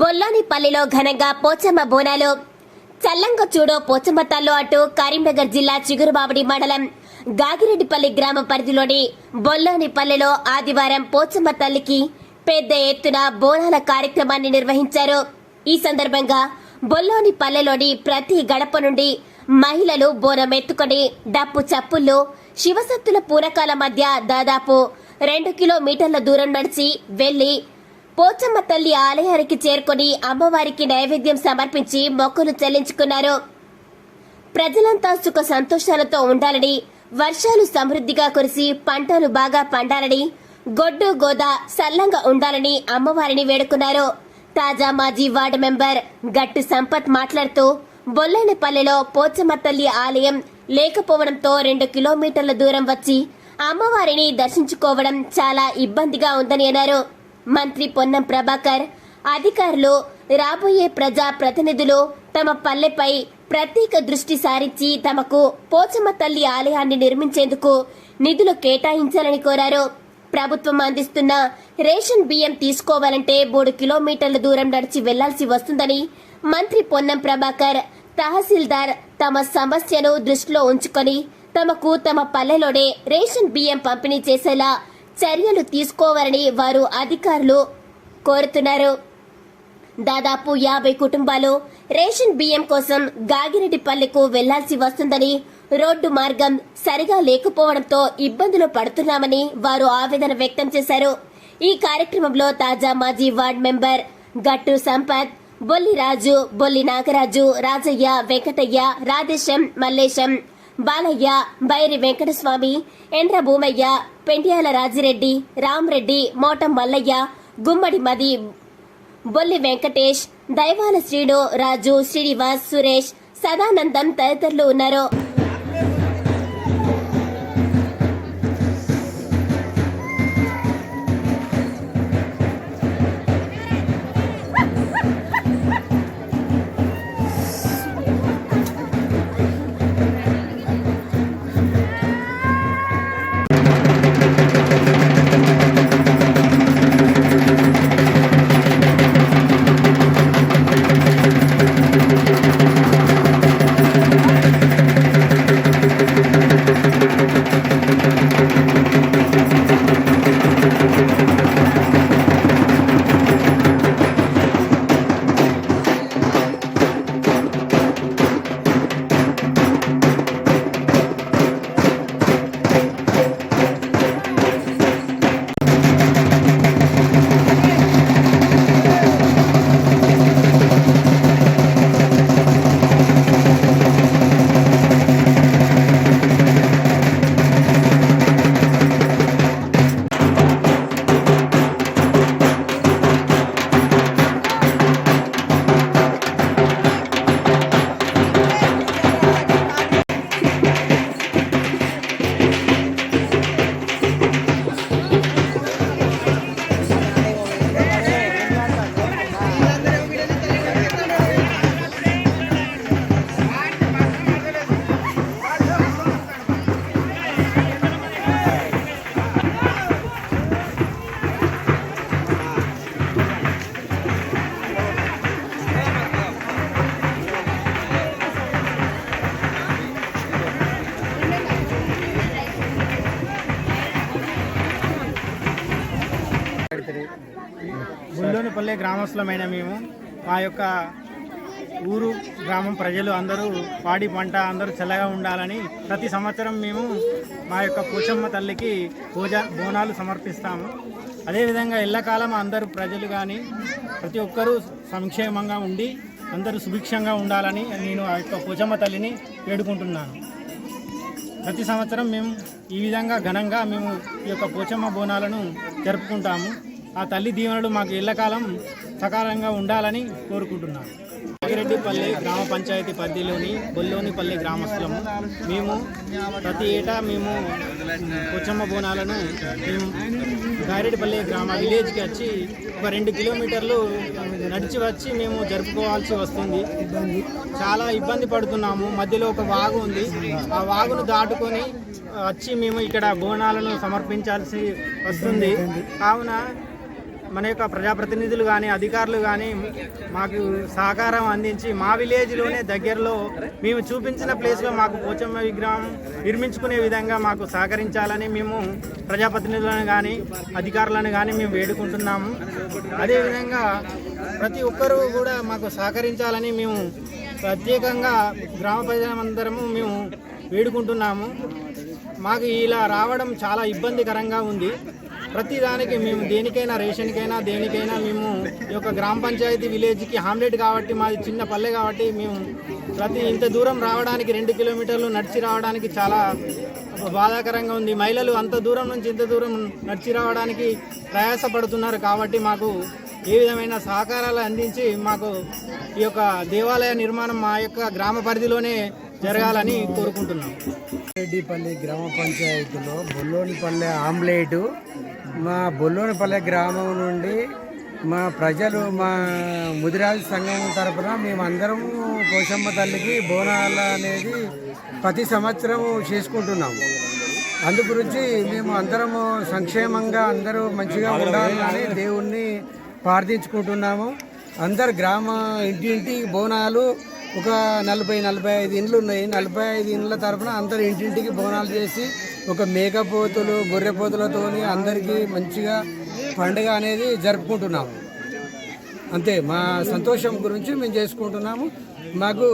బొల్లోనిపల్లిలో ఘనంగా పోచమ్మ బోనాలు. చల్లంగ చూడో పోచమ్మ తల్లు అటు కరీంనగర్ జిల్లా చిగురుబాబడి మండలం గాగిరెడ్డిపల్లి గ్రామ పరిధిలోని బొల్లోనిపల్లిలో ఆదివారం పోచమ్మ తల్లికి పెద్ద ఎత్తున బోనాల కార్యక్రమాన్ని నిర్వహించారు. ఈ సందర్భంగా బొల్లోని పల్లెలోని ప్రతి గడప నుండి మహిళలు బోనం ఎత్తుకొని డప్పు చప్పుల్లో శివసత్తుల పూనకాల మధ్య దాదాపు రెండు కిలోమీటర్ల దూరం నడిచి వెళ్ళి పోచమ్మ తల్లి ఆలయానికి చేరుకొని అమ్మవారికి నైవేద్యం సమర్పించి మొక్కులు చెల్లించుకున్నారు. ప్రజలంతా సుఖ సంతోషాలతో ఉండాలని వర్షాలు సమృద్ధిగా కురిసి పంటలు బాగా పండాలని గొడ్డు గోద సల్లంగా ఉండాలని అమ్మవారిని వేడుకున్నారు. తాజా మాజీ వార్డు మెంబర్ గట్టు సంపత్ మాట్లాడుతూ బొల్లైనపల్లెలో పోచమ్మ తల్లి ఆలయం లేకపోవడంతో రెండు కిలోమీటర్ల దూరం వచ్చి అమ్మవారిని దర్శించుకోవడం చాలా ఇబ్బందిగా ఉందని అన్నారు. మంత్రి పొన్నం ప్రభాకర్ అధికారులు రాబోయే ప్రజా ప్రతినిధులు తమ పల్లెపై ప్రత్యేక దృష్టి సారించి తమకు పోచమ్మ తల్లి ఆలయాన్ని నిర్మించేందుకు నిధులు కేటాయించాలని కోరారు. ప్రభుత్వం అందిస్తున్న రేషన్ బియ్యం తీసుకోవాలంటే మూడు కిలోమీటర్ల దూరం నడిచి వెళ్ళాల్సి వస్తుందని మంత్రి పొన్నం ప్రభాకర్ తహసీల్దార్ తమ సమస్యను దృష్టిలో ఉంచుకొని తమకు తమ పల్లెలోనే రేషన్ బియ్యం పంపిణీ చేసేలా చర్యలు తీసుకోవాలని వారు అధికారులు కోరుతున్నారు. దాదాపు యాభై కుటుంబాలు రేషన్ బియ్యం కోసం గాగిరెడ్డిపల్లెకు వెళ్ళాల్సి వస్తుందని రోడ్డు మార్గం సరిగా లేకపోవడంతో ఇబ్బందులు పడుతున్నామని వారు ఆవేదన వ్యక్తం చేశారు. ఈ కార్యక్రమంలో తాజా మాజీ వార్డ్ మెంబర్ గట్టు సంపత్ బొల్లి రాజు బొల్లి నాగరాజు రాజయ్య వెంకటయ్య రాధేశం మల్లేశం బాలయ్య బైరి వెంకటస్వామి ఎండ్ర భూమయ్య పెండియాల రాజిరెడ్డి రామ్రెడ్డి మోటం మల్లయ్య గుమ్మడి మది బొల్లి వెంకటేష్ దైవాల శ్రీను రాజు శ్రీనివాస్ సురేష్ సదానందం తదితరులు ఉన్నారు. గుండోనిపల్లె గ్రామస్తులమైన మేము మా యొక్క ఊరు గ్రామం ప్రజలు అందరూ పాడి పంట అందరూ చల్లగా ఉండాలని ప్రతి సంవత్సరం మేము మా యొక్క పోచమ్మ తల్లికి పూజ బోనాలు సమర్పిస్తాము. అదేవిధంగా ఎల్లకాలం అందరూ ప్రజలు కానీ ప్రతి ఒక్కరూ సంక్షేమంగా ఉండి అందరూ సుభిక్షంగా ఉండాలని నేను ఆ యొక్క పోచమ్మ తల్లిని వేడుకుంటున్నాను. ప్రతి సంవత్సరం మేము ఈ విధంగా ఘనంగా మేము ఈ యొక్క పోచమ్మ బోనాలను జరుపుకుంటాము. ఆ తల్లి దీవెనలు మాకు ఎల్లకాలం సకాలంగా ఉండాలని కోరుకుంటున్నాను. నాగిరెడ్డిపల్లి గ్రామ పంచాయతీ పరిధిలోని బొల్లోనిపల్లి గ్రామస్తులము మేము ప్రతి ఏటా మేము కొచ్చమ్మ బోనాలను మేము గారెడ్డిపల్లి గ్రామ విలేజ్కి వచ్చి ఒక రెండు కిలోమీటర్లు నడిచి వచ్చి మేము జరుపుకోవాల్సి వస్తుంది. చాలా ఇబ్బంది పడుతున్నాము. మధ్యలో ఒక వాగు ఉంది. ఆ వాగును దాటుకొని వచ్చి మేము ఇక్కడ బోనాలను సమర్పించాల్సి వస్తుంది. కావున మన యొక్క ప్రజాప్రతినిధులు కానీ అధికారులు కానీ మాకు సహకారం అందించి మా విలేజ్లోనే దగ్గరలో మేము చూపించిన ప్లేస్లో మాకు పోచమ్మ విగ్రహం నిర్మించుకునే విధంగా మాకు సహకరించాలని మేము ప్రజాప్రతినిధులను కానీ అధికారులను కానీ మేము వేడుకుంటున్నాము. అదేవిధంగా ప్రతి ఒక్కరూ కూడా మాకు సహకరించాలని మేము ప్రత్యేకంగా గ్రామ ప్రజలందరము మేము వేడుకుంటున్నాము. మాకు ఇలా రావడం చాలా ఇబ్బందికరంగా ఉంది. ప్రతిదానికి మేము దేనికైనా రేషన్కైనా దేనికైనా మేము ఈ యొక్క గ్రామ పంచాయతీ విలేజ్కి హామ్లెట్ కాబట్టి మాది చిన్న పల్లె కాబట్టి మేము ప్రతి ఇంత దూరం రావడానికి రెండు కిలోమీటర్లు నడిచి రావడానికి చాలా బాధాకరంగా ఉంది. మహిళలు అంత దూరం నుంచి ఇంత దూరం నడిచి రావడానికి ప్రయాసపడుతున్నారు కాబట్టి మాకు ఏ విధమైన సహకారాలు అందించి మాకు ఈ యొక్క దేవాలయ నిర్మాణం మా యొక్క గ్రామ పరిధిలోనే జరగాలని కోరుకుంటున్నాం. రెడ్డిపల్లి గ్రామ పంచాయతీలో బొల్లోనిపల్లె ఆమ్లెట్. మా బొల్లోనిపల్లె గ్రామం నుండి మా ప్రజలు మా ముదిరాజు సంఘం తరపున మేమందరము కోసమ్మ తల్లికి బోనాలు అనేది ప్రతి సంవత్సరం చేసుకుంటున్నాము అందు గురించి మేము అందరము సంక్షేమంగా అందరూ మంచిగా ఉండాలని దేవుణ్ణి ప్రార్థించుకుంటున్నాము అందరు గ్రామ ఇంటింటి బోనాలు ఒక నలభై నలభై ఐదు ఇండ్లు ఉన్నాయి. నలభై ఐదు ఇండ్ల తరపున అందరు ఇంటింటికి బోనాలు చేసి ఒక మేకపోతులు గొర్రెపోతులతోని అందరికీ మంచిగా పండుగ అనేది జరుపుకుంటున్నాము. అంతే మా సంతోషం గురించి మేము చేసుకుంటున్నాము. మాకు